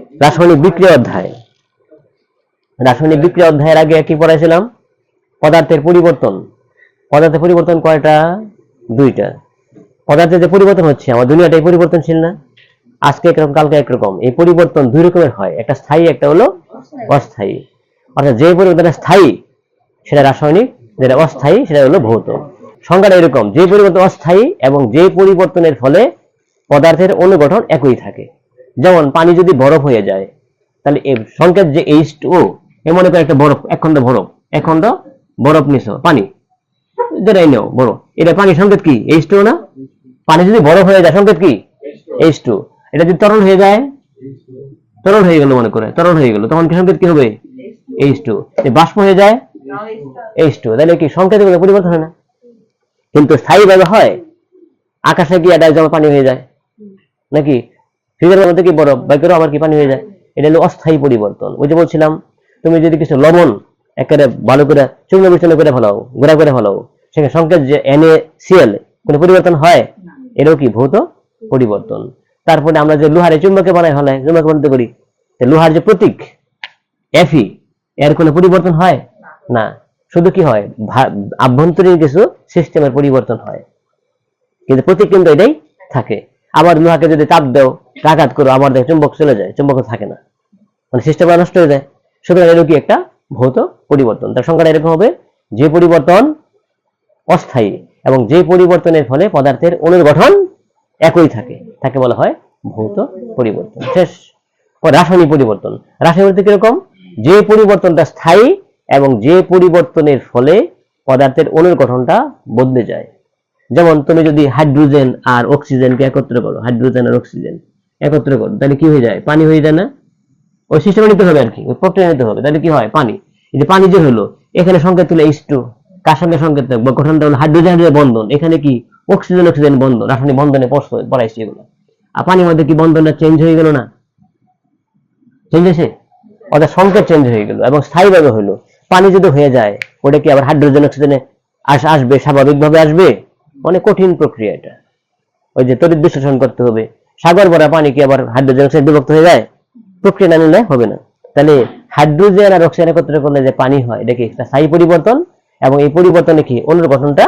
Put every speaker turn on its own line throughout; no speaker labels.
রাসায়নিক বিক্রিয়া অধ্যায়। রাসায়নিক বিক্রিয়া অধ্যায়ের আগে কি পড়াইছিলাম? পদার্থের পরিবর্তন। পদার্থের পরিবর্তন কয়টা? দুইটা। পদার্থের যে পরিবর্তন হচ্ছে, আমার দুনিয়াটাই পরিবর্তনশীল না? আজকে একরকম, কালকে একরকম। এই পরিবর্তন দুই রকমের হয়। একটা স্থায়ী, একটা হলো অস্থায়ী। অর্থাৎ যে পরিবর্তনটা স্থায়ী, সেটা রাসায়নিক, যেটা অস্থায়ী, সেটা হলো ভৌত। সংজ্ঞাটা এরকম, যে পরিবর্তন অস্থায়ী এবং যে পরিবর্তনের ফলে পদার্থের অনুগঠন একই থাকে। যেমন পানি যদি বরফ হয়ে যায়, তাহলে সংকেত যে এইচ টু এ মনে করে একটা বরফ এক খন্ড বরফ এক খন্ড বরফ নিছ, পানি। যেটাই নেও বরফ। এটা পানির সংকেত কি? এইচ টু না? পানি যদি বরফ হয়ে যায়, সংকেত কি? এইচ টু এটা যদি তরল হয়ে যায়? তরল হয়ে গেল মনে করে, তরল হয়ে গেল। তখন কি সংকেত কি হবে? এইচ টু বাষ্প হয়ে যায়? এইচ টু তাহলে কি সংকেত কোনো পরিবর্তন হয় না? কিন্তু স্থায়ীভাবে হয়। আকাশে গিয়ে ডাইরেক্ট জমা পানি হয়ে যায়। নাকি? ফ্রিজের মধ্যে কি বরফ বাইকেরও আবার কি পানি হয়ে যায়? এটা হলো অস্থায়ী পরিবর্তন। ওই যে বলছিলাম তুমি যদি কিছু লবণ একেবারে ভালো করে চূর্ণ বিচূর্ণ করে ফেলাও গুঁড়া করে ফেলাও সেখানে সংকেত যে এনএ সিএল কোনো পরিবর্তন হয়? এটাও কি ভৌত পরিবর্তন? তারপরে আমরা যে লোহারে চুম্বকে বানাই ফেলাই চুম্বকে বানাতে করি। লোহার যে প্রতীক এফি এর কোনো পরিবর্তন হয়? না। শুধু কি হয়? আভ্যন্তরীণ কিছু সিস্টেমের পরিবর্তন হয়। কিন্তু প্রতীক কিন্তু এটাই থাকে। আবার লোহাকে যদি চাপ দাও আঘাত করো আবার দেখো চুম্বক চলে যায়, চুম্বক থাকে না। মানে সিস্টেমটা নষ্ট হয়ে যায়। সুতরাং এরকম কি একটা ভৌত পরিবর্তন। তার সংখ্যাটা এরকম হবে, যে পরিবর্তন অস্থায়ী এবং যে পরিবর্তনের ফলে পদার্থের অনুর গঠন একই থাকে। তাকে বলা হয় ভৌত পরিবর্তন। শেষ। রাসায়নিক পরিবর্তন। রাসায়নিক কীরকম? যে পরিবর্তনটা স্থায়ী এবং যে পরিবর্তনের ফলে পদার্থের অনুর গঠনটা বদলে যায়। যেমন তুমি যদি হাইড্রোজেন আর অক্সিজেনকে একত্র করো হাইড্রোজেন আর অক্সিজেন একত্র করো তাহলে কি হয়ে যায়? পানি হয়ে যায় না? ওই সিস্টেমে নিতে হবে আর কি প্রক্রিয়া নিতে হবে। তাহলে কি হয়? পানি। এই যে পানি যে হলো, এখানে সংকেত তুলে এইচ টু কার সঙ্গে সংকেত থাকবে? গঠনটা হলো হাইড্রোজেন হাইড্রোজেন বন্ধন। এখানে কি? অক্সিজেন অক্সিজেন বন্ধন, রাসায়নিক বন্ধনে পড়ছ- পড়াইছি এগুলো আর পানির মধ্যে কি বন্ধনটা চেঞ্জ হয়ে গেল না? চেঞ্জ হয়েছে? ওটা সংকেত চেঞ্জ হয়ে গেল এবং স্থায়ীভাবে হলো। পানি যদি হয়ে যায়, ওটা কি আবার হাইড্রোজেন অক্সিজেনে আস আসবে? স্বাভাবিকভাবে আসবে? অনেক কঠিন প্রক্রিয়া এটা। ওই যে তড়িৎ বিশ্লেষণ করতে হবে। সাগর ভরা পানি কি আবার হাইড্রোজেন অক্সাইড বিভক্ত হয়ে যায়? প্রক্রিয়া না নিলে হবে না। তাহলে হাইড্রোজেন আর অক্সিজেন একত্র করলে যে পানি হয়, এটা কি একটা স্থায়ী পরিবর্তন? এবং এই পরিবর্তনে কি অনুর গঠনটা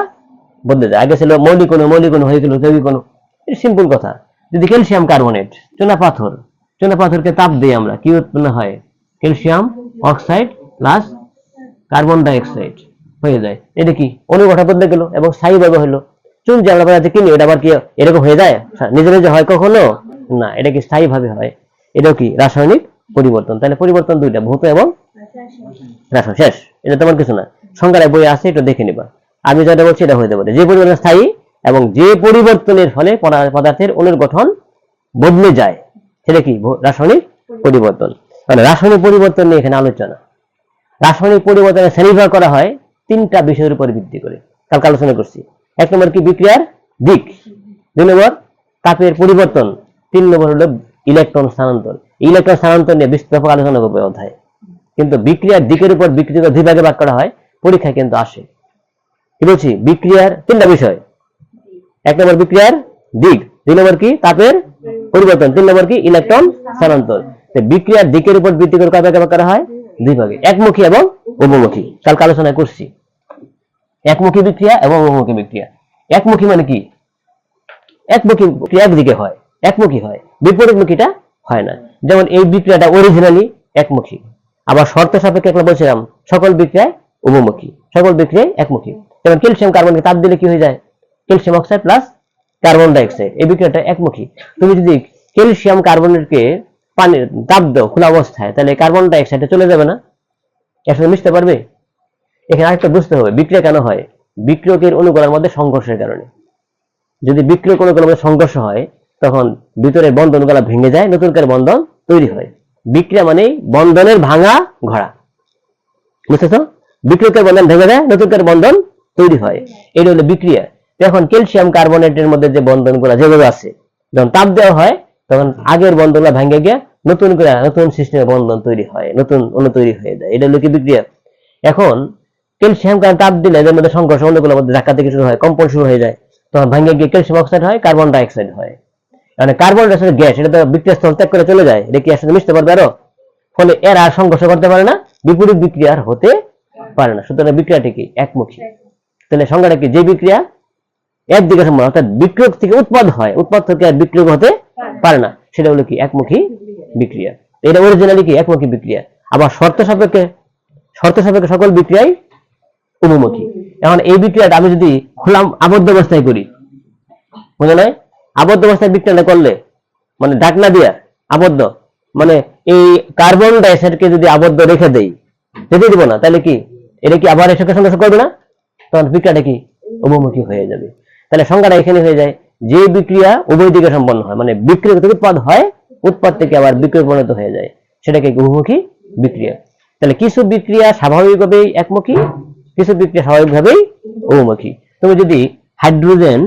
বদলে যায়? আগে ছিল মৌলিক অনু মৌলিক অনু হয়ে গেল যৌগিক অনু এটা সিম্পল কথা। যদি ক্যালসিয়াম কার্বনেট চুনা পাথর, চুনা পাথরকে তাপ দিই আমরা, কি উৎপন্ন হয়? Calcium oxide plus carbon dioxide হয়ে যায়। এটা কি অনুগঠন বদলে গেল এবং স্থায়ীভাবে হলো? যে আমরা বাজারে কিনি এটা আবার কি, এরকম হয়ে যায়? নিজে নিজে হয় কখনো? না, এটা কি স্থায়ীভাবে হয়? এটাও কি রাসায়নিক পরিবর্তন? তাহলে পরিবর্তন দুইটা, ভৌত এবং রাসায়নিক। শেষ। এটা তেমন কিছু না। সংজ্ঞার বই আছে, এটা দেখে নিবা। আমি যেটা বলছি, এটা হয়ে যাবে। যে পরিবর্তন স্থায়ী এবং যে পরিবর্তনের ফলে পদার্থের অনুর গঠন বদলে যায়, সেটা কি? রাসায়নিক পরিবর্তন। মানে রাসায়নিক পরিবর্তন নিয়ে এখানে আলোচনা। রাসায়নিক পরিবর্তনের শ্রেণীভাগ করা হয় তিনটা বিষয়ের উপর ভিত্তি করে। কালকে আলোচনা করছি। এক নম্বর কি বিক্রিয়ার দিক? দুই নম্বর, তাপের পরিবর্তন। তিন নম্বর হলো ইলেকট্রন স্থানান্তর। ইলেকট্রন স্থানান্তর নিয়ে বিস্তৃত আলোচনা করবে অধ্যায়। কিন্তু বিক্রিয়ার দিকের উপর বিক্রিয়া দুই ভাগে ভাগ করা হয়, পরীক্ষায় কিন্তু আসে। কি বলছি? বিক্রিয়ার তিনটা বিষয়। এক নম্বর বিক্রিয়ার দিক, দুই নম্বর কি? তাপের পরিবর্তন। তিন নম্বর কি? ইলেকট্রন স্থানান্তর। বিক্রিয়ার দিকের উপর ভিত্তি করে কয় ভাগে ভাগ করা হয়, দুই ভাগে। একমুখী এবং উপমুখী। কালকে আলোচনা করছি। একমুখী বিক্রিয়া এবং বহুমুখী বিক্রিয়া। একমুখী মানে কি? একমুখী বিক্রিয়া একদিকে হয়, একমুখী হয়। বিপরীতমুখীটা হয় না। যেমন এই বিক্রিয়াটা অরিজিনালি একমুখী। আবার শর্ত সাপেক্ষে একটা বলছিলাম, সকল বিক্রিয়ায় উপমুখী সকল বিক্রিয়ায় একমুখী। যেমন ক্যালসিয়াম কার্বনকে তাপ দিলে কি হয়ে যায়? Calcium oxide plus carbon dioxide, এই বিক্রিয়াটা একমুখী। তুমি যদি ক্যালসিয়াম কার্বনেটকে পানি তাপ দাও খোলা অবস্থায়, তাহলে কার্বন ডাইঅক্সাইডে চলে যাবে না? এর সাথে মিশতে পারবে? এখানে আরেকটা বুঝতে হবে, বিক্রিয়া কেন হয়? বিক্রিয়কের অনুকরণের মধ্যে সংঘর্ষের কারণে। যদি বিক্রিয়ক অনুকরণের মধ্যে সংঘর্ষ হয়, তখন ভিতরের বন্ধনগুলো ভেঙে যায়, নতুন করে বন্ধন তৈরি হয়। বিক্রিয়া মানে বন্ধনের ভাঙা ঘোড়া। বুঝতেছো? বিক্রিয়কের বন্ধন ভেঙে যায়, নতুন করে বন্ধন তৈরি হয়। এটা হলো বিক্রিয়া। এখন ক্যালসিয়াম কার্বনেটের মধ্যে যে বন্ধনগুলো যেভাবে আছে, যখন তাপ দেওয়া হয়, তখন আগের বন্ধনগুলো ভেঙে গিয়ে নতুন করে নতুন সিস্টেমের বন্ধন তৈরি হয়, নতুন অণু তৈরি হয়ে যায়। এটা হলো কি বিক্রিয়া? এখন ক্যালসিয়াম কার্বন তাপ দিলে এদের মধ্যে সংঘর্ষ অন্যগুলোর মধ্যে ধাক্কা থেকে শুরু হয়, কম্পন শুরু হয়ে যায়। তখন ভেঙে গিয়ে ক্যালসিয়াম অক্সাইড হয়, কার্বন ডাইঅক্সাইড হয়। মানে কার্বন ডাইঅক্সাইড গ্যাস, এটা তো বিক্রিয়া স্থল ত্যাগ করে চলে যায়, এটা কি এর সাথে মিশতে পারবে আরও? ফলে এর আর সংঘর্ষ করতে পারে না, বিপরীত বিক্রিয়া আর হতে পারে না। সুতরাং বিক্রিয়াটি কি একমুখী। তাহলে সংজ্ঞাটা কি? যে বিক্রিয়া একদিকে সম্পন্ন অর্থাৎ বিক্রিয়ক থেকে উৎপাদ হয়, উৎপাদ থেকে আর বিক্রিয়ক হতে পারে না। সেটা হলো কি? একমুখী বিক্রিয়া। এটা অরিজিনালি কি? একমুখী বিক্রিয়া। আবার শর্ত সাপেক্ষে শর্ত সাপেক্ষে সকল বিক্রিয়াই উভমুখী এখন এই বিক্রিয়াটা আমি যদি খোলাম আবদ্ধ অবস্থায় করি বুঝে নাই? আবদ্ধ অবস্থায় বিক্রিয়াটা করলে মানে ঢাকনা দিয়া, আবদ্ধ মানে এই কার্বন ডাইঅক্সাইডকে যদি আবদ্ধ রেখে দেই যেতে দিব না, তাহলে কি? এটা কি আবার সাথে সংঘর্ষ করবে না? তখন বিক্রিয়াটা কি? উভমুখী হয়ে যাবে। তাহলে সংজ্ঞাটা এখানে হয়ে যায়, যে বিক্রিয়া উভয় দিকে সম্পন্ন হয় মানে বিক্রিয়া থেকে উৎপাদ হয়, উৎপাদ থেকে আবার বিক্রিয়া পরিণত হয়ে যায়। সেটাকে উভমুখী বিক্রিয়া। তাহলে কিছু বিক্রিয়া স্বাভাবিকভাবেই একমুখী কিছু বিক্রিয়া স্বাভাবিকভাবেই উভমুখী তুমি যদি হাইড্রোজেন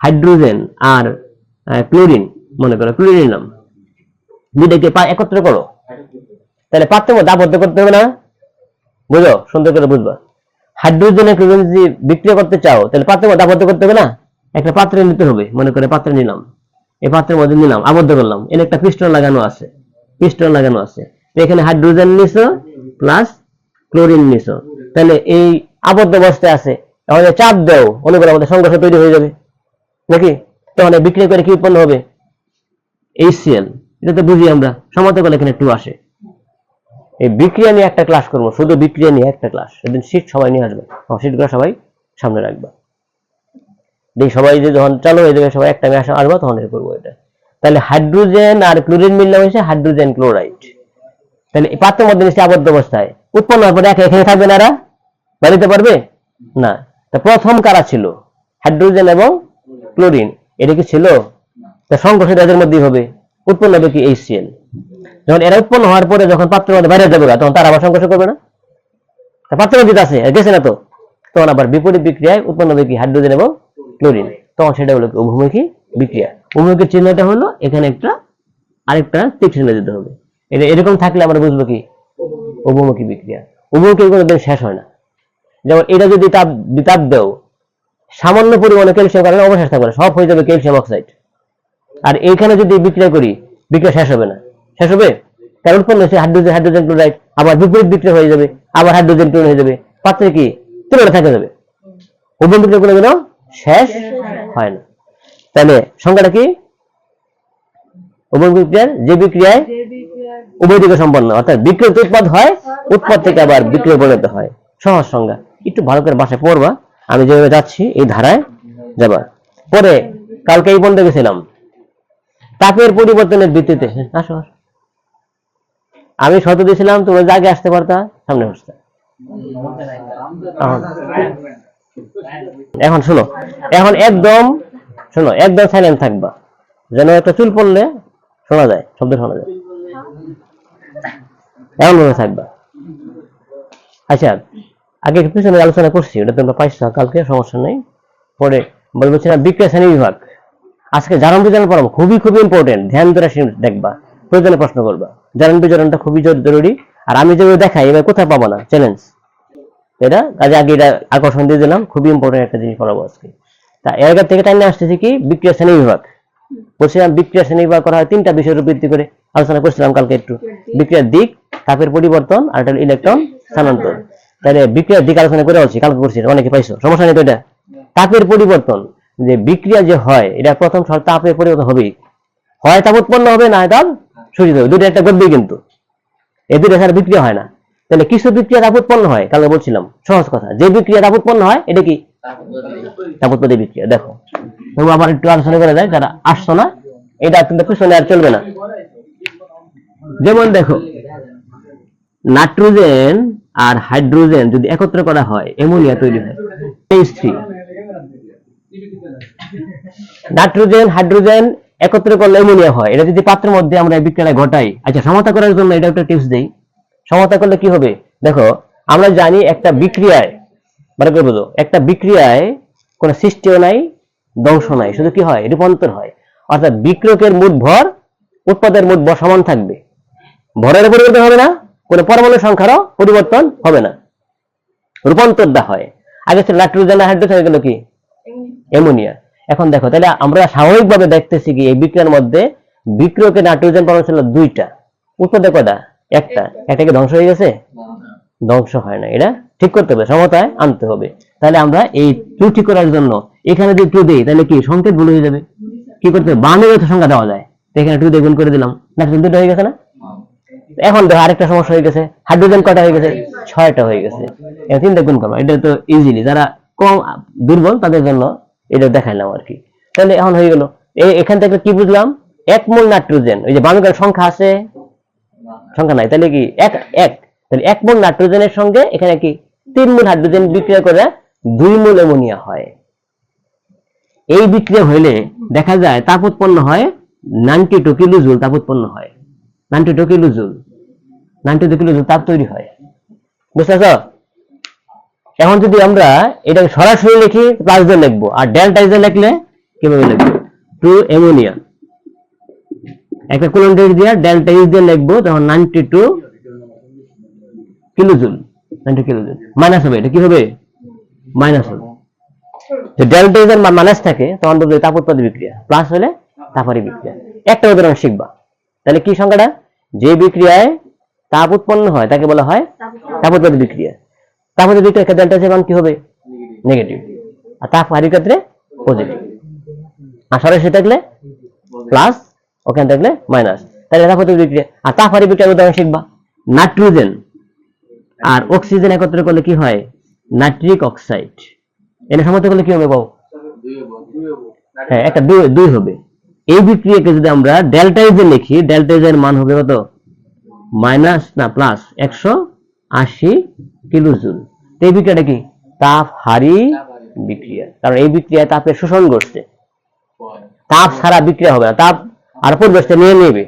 হাইড্রোজেন আর ক্লোরিন মনে করো ক্লোরিন নিলাম দুইটাকে একত্র করো, তাহলে পাত্রের মধ্যে আবদ্ধ করতে হবে না? বুঝো? সুন্দর করে বুঝবা। হাইড্রোজেন ক্লোরিন যদি বিক্রিয়া করতে চাও, তাহলে পাত্রের মধ্যে আবদ্ধ করতে হবে না? একটা পাত্রে নিতে হবে, মনে করে পাত্রে নিলাম। এই পাত্রের মধ্যে নিলাম, আবদ্ধ করলাম। এর একটা পিস্টন লাগানো আছে, পিস্টন লাগানো আছে। এখানে হাইড্রোজেন নিছো প্লাস ক্লোরিন নিছো। তাহলে এই আবদ্ধ অবস্থায় আছে। আমাদের চাপ দাও করো আমাদের সংঘর্ষ তৈরি হয়ে যাবে। নাকি? তখন এই বিক্রিয়া করে কি উৎপন্ন হবে? এইচসিএল এটা তো বুঝি আমরা। সমাতে করলে এখানে টু আসে। এই বিক্রিয়া নিয়ে একটা ক্লাস করব, শুধু বিক্রিয়া নিয়ে একটা ক্লাস সেদিন সিট সবাই নিয়ে আসবে। সিটগুলো সবাই সামনে রাখবা। দেখি সবাই যে যখন চালু হয়ে যাবে, সবাই একটা আসা আসব, তখন করব এটা। তাহলে হাইড্রোজেন আর ক্লোরিন মিললাম হয়েছে হাইড্রোজেন ক্লোরাইড তাহলে এই পাত্রের মধ্যে নিশ্চয়ই আবদ্ধ অবস্থায়। উৎপন্ন হওয়ার পরে একা এখানে থাকবে না এরা? বাড়িতে পারবে? না। তা প্রথম কারা ছিল? হাইড্রোজেন এবং ক্লোরিন। এটা কি ছিল? তা সংঘর্ষ এদের মধ্যেই হবে। উৎপন্ন হবে কি এইচসিএল যখন এরা উৎপন্ন হওয়ার পরে যখন পাত্রের মধ্যে বাইরে যাবে তখন তারা আবার সংঘর্ষ করবে না? তা পাত্রের মধ্যে আছে গেছে না তো? তখন আবার বিপরীত বিক্রিয়ায় উৎপন্ন হবে কি হাইড্রোজেন এবং ক্লোরিন। তখন সেটা হলো কি উভমুখী বিক্রিয়া। উভমুখী চিহ্নটা হলো এখানে একটা আরেকটা চিহ্ন দিতে হবে। এটা এরকম থাকলে আমরা বুঝব কি উভমুখী বিক্রিয়া। উভমুখী কোনো দিন শেষ হয় না। যেমন এটা যদি তাপ তাপ দেও, সামান্য পরিমাণে ক্যালসিয়াম কারণে অবশেষ থাকবে না সব হয়ে যাবে ক্যালসিয়াম অক্সাইড। আর এইখানে যদি বিক্রিয়া করি, বিক্রিয়া শেষ হবে না। শেষ হবে? কারণ উৎপন্ন হচ্ছে হাইড্রোজেন হাইড্রোজেন ক্লোরাইড, আবার বিপরীত বিক্রিয়া হয়ে যাবে, আবার হাইড্রোজেন ক্লোরাইড হয়ে যাবে। পাত্রে কি? তুলনা থাকে যাবে। উভয় বিক্রিয়া কোনো? দিনও শেষ হয় না। তাহলে সংখ্যাটা কি? উভয় বিক্রিয়ার যে বিক্রিয়ায় উভয় দিকে সম্পন্ন। অর্থাৎ বিক্রিয় উৎপাদ হয়, উৎপাদ থেকে আবার বিক্রিয় পরিণত হয়। সহজ সংজ্ঞা। একটু ভালো করে বাসায় পড়বা। আমি যেভাবে যাচ্ছি, এই ধারায় যাবা। পরে কালকে এই পর্যন্ত গেছিলাম। তাপের পরিবর্তনের ভিত্তিতে। আসো। আমি শত দিয়েছিলাম, তোমরা যে আগে আসতে পারতা, সামনে বসতে। এখন শোনো। এখন একদম, শোনো, একদম সাইলেন্ট থাকবা। যেন একটা চুল পড়লে শোনা যায়, শব্দ শোনা যায়। এমন ভাবে থাকবা। আচ্ছা আগে পিছনে আলোচনা করছি ওটা তোমরা পাইছো কালকে সমস্যা নেই। পরে বলছিলাম বিক্রিয়া শ্রেণি বিভাগ। আজকে জারণ বিজারণ পড়াবো খুবই খুবই ইম্পর্টেন্ট ধ্যান ধরে দেখবা, প্রয়োজনে প্রশ্ন করবা। জারণ বিজারণটা খুবই জরু- জরুরি। আর আমি যেভাবে দেখাই, এবার কোথায় পাবো না চ্যালেঞ্জ এটা, কাজে আগে এটা আকর্ষণ দিয়ে দিলাম, খুবই ইম্পর্টেন্ট একটা জিনিস পড়াবো আজকে। তা এর আগের থেকে টাইমে আসতেছি কি, বিক্রিয়া শ্রেণি বিভাগ। বলছিলাম বিক্রিয়া শ্রেণি বিভাগ করা হয় তিনটা বিষয়ের ভিত্তি করে। আলোচনা করছিলাম কালকে একটু। বিক্রিয়ার দিক, তাপের পরিবর্তন, আর একটা ইলেকট্রন স্থানান্তর। তাহলে বিক্রিয়ার দিক আলোচনা করে আসছি কালকে করছি অনেকে পাইছো। সমস্যা নেই তো এটা? তাপের পরিবর্তন, যে বিক্রিয়া যে হয়, এটা প্রথম শর্ত তাপের পরিবর্তন হবেই। হয় তাপ উৎপন্ন হবে না তাপ সূচিত হবে। দুটো একটা ঘটবেই কিন্তু। এই দুটো ছাড়া বিক্রিয়া হয় না। তাহলে কিছু বিক্রিয়া তাপ উৎপন্ন হয়, কালকে বলছিলাম। সহজ কথা, যে বিক্রিয়া তাপ উৎপন্ন হয়, এটা কি? তাপ উৎপত্তি বিক্রিয়া। দেখো আবার একটু আলোচনা করা যায়, যারা আসছো না, এটা কিন্তু পিছনে আর চলবে না। যেমন দেখো, নাইট্রোজেন আর হাইড্রোজেন যদি একত্র করা হয়, অ্যামোনিয়া তৈরি হয়। থ্রি নাইট্রোজেন, হাইড্রোজেন একত্র করলে অ্যামোনিয়া হয়। এটা যদি পাত্রের মধ্যে আমরা বিক্রিয়া ঘটাই আচ্ছা সমতা করার জন্য এটা একটা টিপস দেই। সমতা করলে কি হবে? দেখো, আমরা জানি একটা বিক্রিয়ায় মানে কি বুঝো একটা বিক্রিয়ায় কোনো সৃষ্টিও নাই ধ্বংস নাই। শুধু কি হয়? রূপান্তর হয়। অর্থাৎ বিক্রয়কের মোট ভর, উৎপাদের মোট ভর সমান থাকবে। ভরের পরিবর্তন হবে না কোনো পরমাণু সংখ্যারও পরিবর্তন হবে না। রূপান্তরটা হয়। আগে ছিল নাইট্রোজেন হাইড্রোজেন গেল কি? অ্যামোনিয়া। এখন দেখো তাহলে আমরা স্বাভাবিকভাবে দেখতেছি কি এই বিক্রিয়ার মধ্যে বিক্রিয়কে নাইট্রোজেন পরমাণু ছিল দুইটা। উৎপাদে কটা একটা। একটাকে ধ্বংস হয়ে গেছে? ধ্বংস হয় না। এটা ঠিক করতে হবে সমতায় আনতে হবে। তাহলে আমরা এই ত্রুটি করার জন্য এখানে যদি টু দিই তাহলে কি সংকেত ভুল হয়ে যাবে? কি করতে হবে? বামে সংখ্যা দেওয়া যায়। এখানে টু দিয়ে গুণ করে দিলাম। নাইট্রোজেন দুটো হয়ে গেছে না? এখন দেখো আরেকটা সমস্যা হয়ে গেছে হাইড্রোজেন কটা হয়ে গেছে? ছয়টা হয়ে গেছে। এবার তিনটা গুণ করব এটা তো ইজিলি যারা কম দুর্বল তাদের জন্য এটা দেখাইলাম আর কি। তাহলে এখন হয়ে গেল। এখান থেকে কি বুঝলাম? এক মোল নাইট্রোজেন, ওই যে বামের সংখ্যা আছে? সংখ্যা নাই, তাহলে কি এক এক? তাহলে এক মোল নাইট্রোজেনের সঙ্গে এখানে কি তিন মোল হাইড্রোজেন বিক্রিয়া করে দুই মোল অ্যামোনিয়া হয়। এই বিক্রিয়া হইলে দেখা যায় তাপ উৎপন্ন হয় নাইনটি টু কিলো জুল তাপ উৎপন্ন হয়। Ninety two kilo joule ninety two তাপ তৈরি হয়। বুঝতেছ এখন যদি আমরা এটা সরাসরি লিখি প্লাস দিয়ে লিখব। আর ডেল্টা ইজে লিখলে কীভাবে লিখব? টু অ্যামোনিয়া একটা কোলন দিয়ে ডেল্টা ইজ দিয়ে লিখব, তখন ninety two kilojoule ninety kilojoule minus হবে, এটা কি হবে? মাইনাস হবে। তো ডেল্টা ইজ এর মাইনাস থাকে, তখন বলবে তাপ উৎপাদন বিক্রিয়া। প্লাস হলে তাপারি বিক্রিয়া। একটা উদাহরণ শিখবা। তাহলে কি সংখ্যাটা? যে বিক্রিয়ায় তাপ উৎপন্ন হয়, তাকে বলা হয় তাপ উৎপাদন বিক্রিয়া তাপ উৎপাদন বিক্রিয়া ডেল্টা মান কি হবে? নেগেটিভ আর তাপ হারির ক্ষেত্রে পজিটিভ আর সরাসরি থাকলে প্লাস ওখানে থাকলে মাইনাস তাহলে তাপ উৎপাদন বিক্রিয়া। আর তাপ হারি বিক্রিয়ার উদাহরণ শিখবা। নাইট্রোজেন আর অক্সিজেন একত্র করলে কি হয়? Nitric oxide. এটা সমর্থ করলে কি হবে বাবু? হ্যাঁ একটা দুই দুই হবে। এই বিক্রিয়াকে যদি আমরা ডেল্টাইজে লিখি, ডেল্টাইজের মান হবে কত? মাইনাস না প্লাস একশো আশি কিলোজুল। এই বিক্রিয়াটা কি? তাপ হারি বিক্রিয়া। কারণ এই বিক্রিয়ায় তাপের শোষণ তাপ বিক্রিয়া হবে না। তাপ আর নিয়ে নেবে।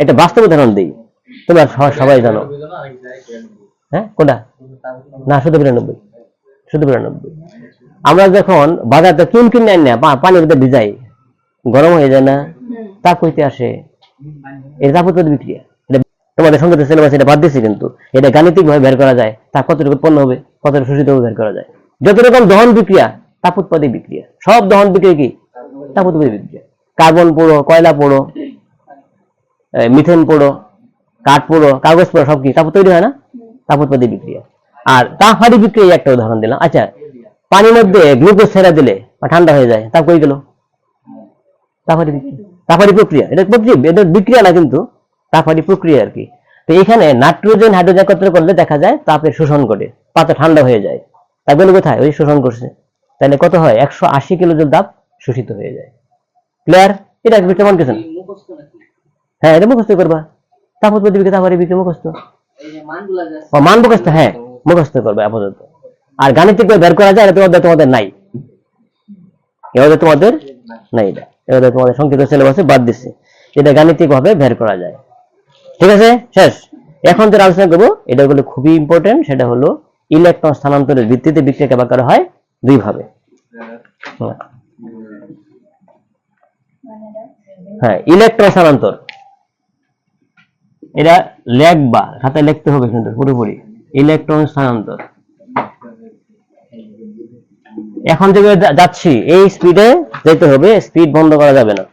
এটা বাস্তব উদাহরণ দিই। তোমরা সবাই জানো। হ্যাঁ? কোনটা? না, শুধু বিরানব্বই। শুধু বিরানব্বই। আমরা যখন বাজারটা চুন কিনে আনি না পানির মধ্যে ভিজাই। গরম হয়ে যায় না তাপ হইতে আসে। এটা তাপ উৎপাদন বিক্রিয়া। এটা তোমাদের সংগীত সিলেবাস এটা বাদ দিয়েছে কিন্তু। এটা গাণিতিক ভাবে বের করা যায় তা কতটুকু উৎপন্ন হবে কতটুকু শোষিত হবে বের করা যায়। যত রকম দহন বিক্রিয়া তাপ উৎপাদক বিক্রিয়া। সব দহন বিক্রিয়া কি? তাপ উৎপাদক বিক্রিয়া। কার্বন পোড়ো কয়লা পোড়ো মিথেন পোড়ো কাঠ পোড়ো কাগজ পোড়ো সব কি তাপ তৈরি হয় না? তাপ উৎপাদক বিক্রিয়া। আর তাপহারি বিক্রিয়া একটা উদাহরণ দিলাম। আচ্ছা পানির মধ্যে গ্লুকোজ ছেড়ে দিলে বা ঠান্ডা হয়ে যায় তাপ কই গেল? বিক্রিয়া তাপহারি প্রক্রিয়া, এটা প্রক্রিয়া, এটা বিক্রিয়া না কিন্তু তাপহারি প্রক্রিয়া আর কি। তো এখানে নাইট্রোজেন, হাইড্রোজেন একত্র করলে দেখা যায় তাপের শোষণ ঘটে, পাতা ঠান্ডা হয়ে যায়। তাপগুলো কোথায়? ওই শোষণ করছে। তাহলে কত হয়? একশো আশি কিলো জল তাপ শোষিত হয়ে যায়। ক্লিয়ার এটা কেমন কিছু হ্যাঁ এটা মুখস্থ করবা। তাপ উৎপত্তি বিক্রিয়া তাপহারি বিক্রিয়া মুখস্থ। মান মুখস্থ হ্যাঁ মুখস্থ করবে আপাতত। আর গাণিতিক বের করা যায়, এটা তোমাদের তোমাদের নাই। এভাবে তোমাদের নাই এটা। এভাবে তোমাদের সংক্ষিপ্ত সিলেবাসে বাদ দিচ্ছে এটা গাণিতিক ভাবে বের করা যায়। ঠিক আছে? শেষ। এখন যেটা আলোচনা করব, এটা হলো খুবই ইম্পর্টেন্ট সেটা হলো ইলেকট্রন স্থানান্তরের ভিত্তিতে বিক্রিয়াকে ভাগ করা হয়? দুই ভাবে হ্যাঁ। হ্যাঁ ইলেকট্রন স্থানান্তর। এটা লেখবা, খাতায় লিখতে হবে কিন্তু পুরোপুরি। ইলেকট্রন স্থানান্তর। এখন থেকে যাচ্ছি, এই স্পিডে যেতে হবে স্পিড বন্ধ করা যাবে না।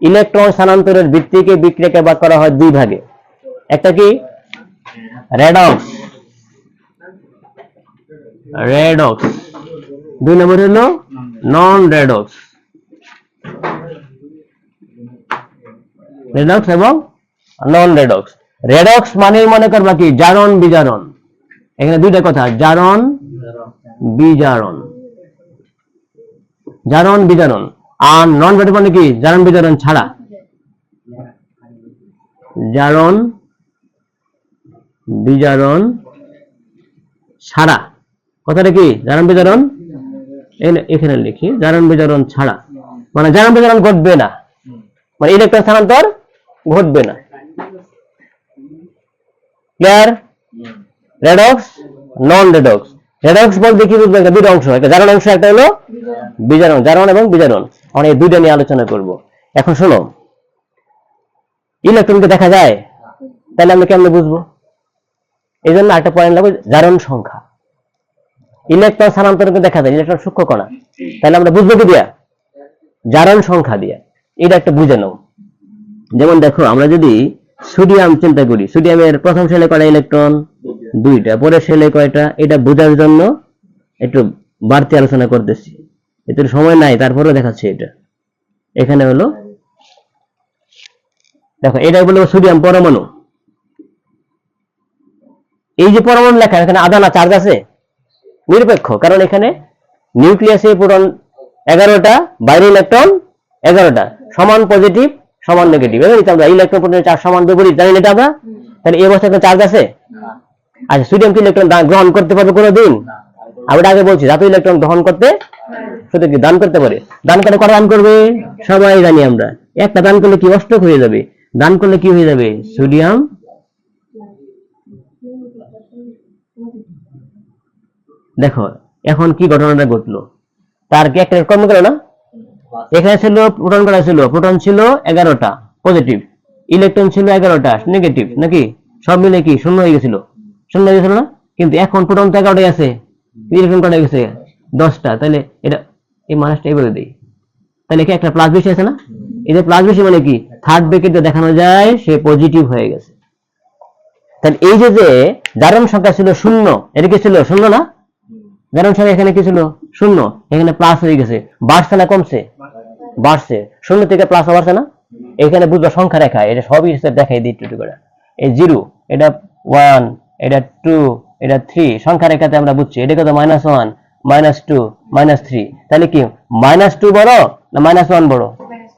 ইলেকট্রন স্থানান্তরের ভিত্তিকে বিক্রিয়াকে ভাগ করা হয় দুই ভাগে। একটা কি? রেডক্স রেডক্স দুই নম্বর হলো নন রেডক্স রেডক্স এবং নন রেডক্স রেডক্স মানে মনে করবা কি? জারণ বিজারণ এখানে দুইটা কথা জারণ বিজারণ জারণ বিজারণ। আর নন রেডক্স মানে কি? জারণ বিজারণ ছাড়া। জারণ বিজারণ ছাড়া। কথাটা কি? জারণ বিজারণ? এখানে লিখি, জারণ বিজারণ ছাড়া। মানে জারণ বিজারণ ঘটবে না। মানে ইলেকট্রন স্থানান্তর ঘটবে না। Clear redox non redox redox বলতে কি বুঝবে একটা দুটো অংশ, একটা জারণ অংশ, একটা হলো বিজারণ। জারণ এবং বিজারণ। আমরা এই দুইটা নিয়ে আলোচনা করব। এখন শোনো ইলেকট্রনকে দেখা যায়, তাহলে আমরা কেমনে বুঝব? এই জন্য একটা পয়েন্ট লাগবে, জারণ সংখ্যা। ইলেকট্রন স্থানান্তরকে দেখা যায় ইলেকট্রন সূক্ষ্ম কণা। তাহলে আমরা বুঝব কি দিয়া? জারণ সংখ্যা দিয়ে। এটা একটা বুঝে নাও। যেমন দেখো, আমরা যদি সোডিয়াম চিন্তা করি, সোডিয়ামের প্রথম শেলে কয়টা ইলেকট্রন দুইটা। পরের শেলে কয়টা? এটা বোঝার জন্য একটু বাড়তি আলোচনা করতেছি। এতে সময় নাই, তারপরেও দেখাচ্ছি এটা। এখানে হলো, দেখো, এটা বলব সোডিয়াম পরমাণু। এই যে পরমাণু লেখা, এখানে আদানা চার্জ আছে? নিরপেক্ষ, কারণ এখানে নিউক্লিয়াসে প্রোটন এগারোটা, বাইরে ইলেকট্রন এগারোটা। সমান পজিটিভ, সমান নেগেটিভ। এবার ইলেকট্রন প্রোটনের চার্জ সমান বিপরীত জানি এটা আমরা তাহলে এই অবস্থায় চার্জ আছে? আচ্ছা সোডিয়াম কি ইলেকট্রন গ্রহণ করতে পারবে কোনোদিন? আমি আগে বলছি ধাতু ইলেকট্রন গ্রহণ করতে শুধু কি দান করতে পারে? দান করে কটা দান করবে? সবাই জানি আমরা। একটা দান করলে কি অষ্টক হয়ে যাবে? দান করলে কি হয়ে যাবে? সোডিয়াম? দেখো এখন কি ঘটনাটা ঘটলো? তার কি একটা কর্ম গেল না? এখানে ছিল প্রোটন করা ছিল? প্রোটন ছিল এগারোটা পজিটিভ ইলেকট্রন ছিল এগারোটা নেগেটিভ নাকি? সব মিলে কি শূন্য হয়ে গেছিল? শূন্য গেছিল না? কিন্তু এখন প্রোটন তো এগারোটাই আছে। ইলেকট্রন কটা গেছে দশটা। তাহলে এটা, এই মানুষটা এইভাবে দিই তাহলে কি একটা প্লাস বেশি আছে না? এই যে প্লাস বেশি মানে কি? থার্ড ব্রেকেটে দেখানো যায়, সে পজিটিভ হয়ে গেছে। তাহলে এই যে যে জারণ সংখ্যা ছিল শূন্য, এটা কি ছিল? শূন্য না? জারণ সংখ্যা এখানে কি ছিল? শূন্য। এখানে প্লাস হয়ে গেছে। বাড়ছে না কমছে? বাড়ছে। শূন্য থেকে প্লাস বাড়ছে না? এখানে বুঝব সংখ্যা রেখা, এটা সবই হিসেবে দেখাই দিই একটু করে। এই জিরো এটা ওয়ান এটা টু এটা থ্রি সংখ্যা রেখাতে আমরা বুঝছি। এটা কত? Minus one minus two minus three তাহলে কি? মাইনাস টু বড় না মাইনাস ওয়ান বড়?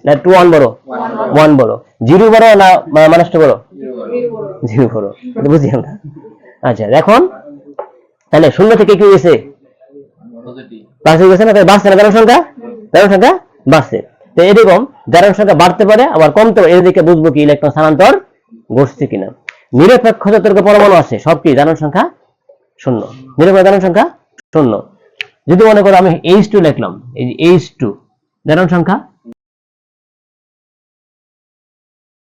না টু ওয়ান বড়? ওয়ান বড়। জিরো বড় না মাইনাস টু বড়? জিরো বড়। বুঝি আমরা? আচ্ছা এখন তাহলে শূন্য থেকে কি প্লাস হয়ে গেছে না? তাহলে বাড়ছে না? জারণ সংখ্যা? জারণ সংখ্যা? বাড়ছে তো এরকম জারণ সংখ্যা বাড়তে পারে, আবার কমতে পারে। এদিকে বুঝব কি ইলেকট্রন স্থানান্তর ঘটছে কিনা। নিরপেক্ষ যতটুকু পরমাণু আছে, সব কি? জানার সংখ্যা শূন্য। নিরপেক্ষ জানার সংখ্যা শূন্য। যদি মনে করো আমি এইচ টু লিখলাম, এই যে এইচ টু জানার সংখ্যা